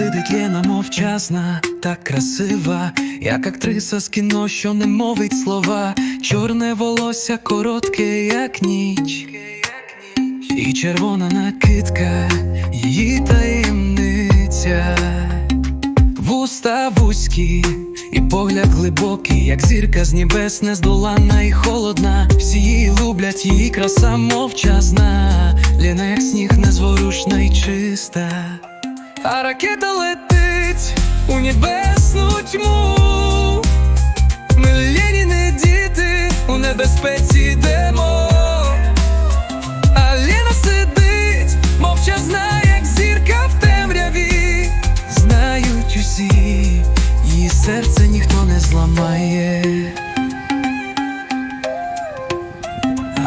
Летить Лена мовчазна, так красива, як актриса з кіно, що не мовить слова, чорне волосся коротке, як ніч, і червона накидка, її таємниця, вуста вузькі, і погляд глибокий, як зірка з небес, нездоланна і холодна. Всі її люблять, її краса мовчазна, Лена, як сніг, незворушна і чиста. А ракета летить у небесну тьму.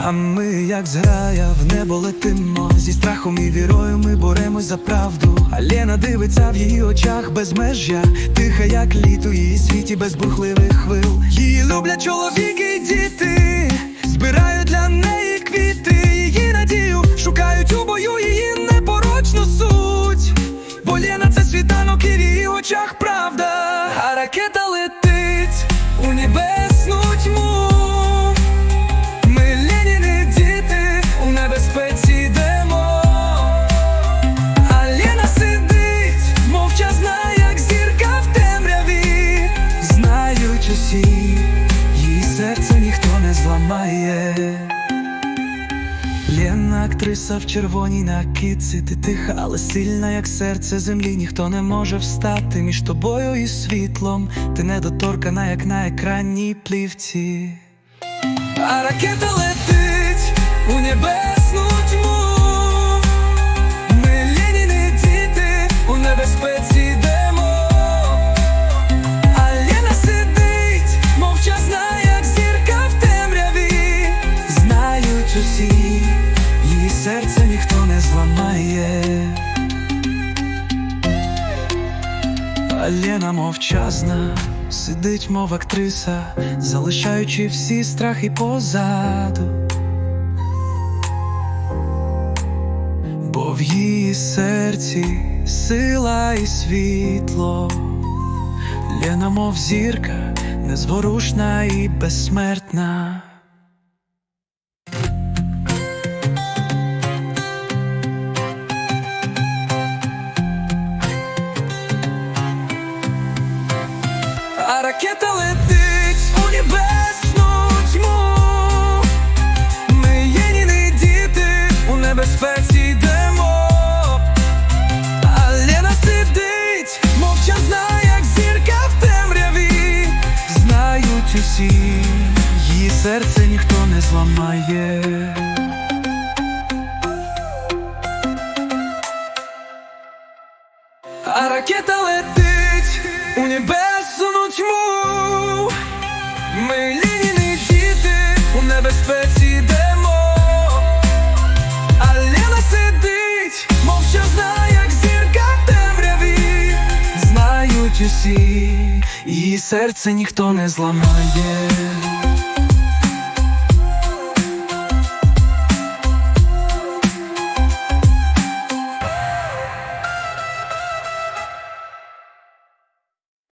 А ми, як зграя, в небо летимо Зі страхом і вірою ми боремось за правду. А Лена дивиться в її очах безмежжя Тиха, як літо, її світі без бурхливих хвил. Її люблять чоловіки і діти, збирають для неї квіти, її надію, шукають у бою її непорочну суть. Бо Лена це світанок і в її очах правда. А ракета летить Знають її серце ніхто не зламає. Лена актриса в червоній накидці Ти тиха, але сильна, як серце землі. Ніхто не може встати між тобою і світлом. Ти недоторкана, як на екранній плівці. А ракета летить у небесну тьму. Ніхто не зламає. А Лена мовчазна, сидить, мов актриса, залишаючи всі страхи позаду. Бо в її серці сила і світло, Лена, мов зірка, незворушна і безсмертна. Ракета летить у небесну тьму. Ми єдині діти у небезпеці йдемо. А Лена сидить, мовчазна, як зірка в темряві. Знають усі, її серце ніхто не зламає. А ракета летить у небесну усі, її серце ніхто не зламає.